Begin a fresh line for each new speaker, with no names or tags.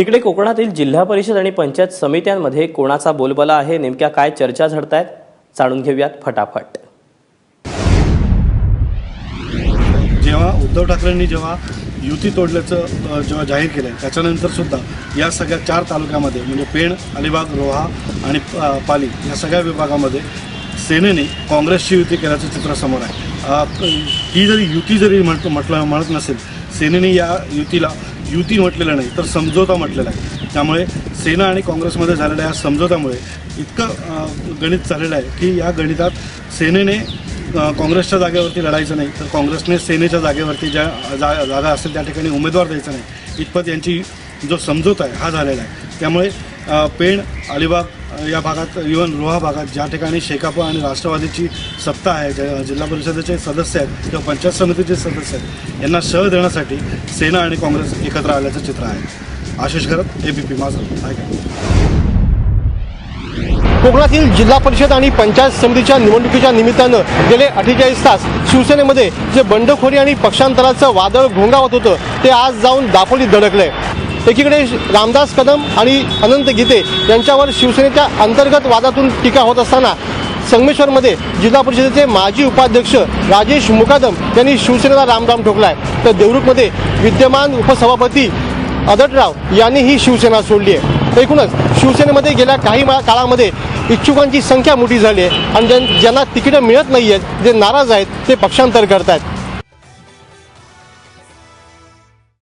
तिकडे कोकणातील जिल्हा परिषद आणि पंचायत समित्यांमध्ये कोणाचा बोलबाला आहे? नेमक्या काय चर्चा झडतायत? जाणून घेऊयात फटाफट.
जेव्हा उद्धव ठाकरेंनी जेव्हा युती तोडल्याचं जेव्हा जाहीर केलं त्याच्यानंतर सुद्धा या सगळ्या चार तालुक्यामध्ये म्हणजे पेण अलिबाग रोहा आणि पाली या सगळ्या विभागामध्ये सेनेने काँग्रेसची युती केल्याचं चित्र समोर आहे. ही जरी युती जरी म्हणतो म्हटलं म्हणत नसेल सेनेने या युतीला युती म्हटलेलं नाही तर समझोता म्हटलेला आहे. त्यामुळे सेना आणि काँग्रेसमध्ये झालेल्या या समझोत्यामुळे इतकं गणित चाललेलं आहे की या गणितात सेनेने काँग्रेसच्या जागेवरती लढायचं नाही तर काँग्रेसने सेनेच्या जागेवरती ज्या जा जागा असेल त्या ठिकाणी उमेदवार द्यायचा नाही. इतपत यांची जो समजूत आहे हा झालेला आहे. त्यामुळे पेण अलिबाग या भागात इवन रोहा भागात ज्या ठिकाणी शेकाप आणि राष्ट्रवादीची सत्ता आहे ज जिल्हा परिषदेचे सदस्य आहेत किंवा पंचायत समितीचे सदस्य आहेत यांना शह देण्यासाठी सेना आणि काँग्रेस एकत्र आल्याचं चित्र आहे. आशिष करत ए बी पी माझं.
कोकणातील जिल्हा परिषद आणि पंचायत समितीच्या निवडणुकीच्या निमित्तानं गेले अठ्ठेचाळीस तास शिवसेनेमध्ये जे बंडखोरी आणि पक्षांतराचं वादळ घोंगावत होतं ते आज जाऊन दापोलीत धडकलंय. एकीकडे रामदास कदम आणि अनंत गीते यांच्यावर शिवसेनेच्या अंतर्गत वादातून टीका होत असताना संगमेश्वरमध्ये जिल्हा परिषदेचे माजी उपाध्यक्ष राजेश मुकादम यांनी शिवसेनेला रामराम ठोकलाय. तर देवरुखमध्ये विद्यमान उपसभापती अदटराव यांनी ही शिवसेना सोडली आहे. एकूणच शिवसेनेमध्ये गेल्या काही काळामध्ये इच्छुकांची संख्या मोठी झाली आहे आणि ज्यां- ज्यांना तिकीटं मिळत नाही आहेत जे नाराज आहेत ते पक्षांतर करत आहेत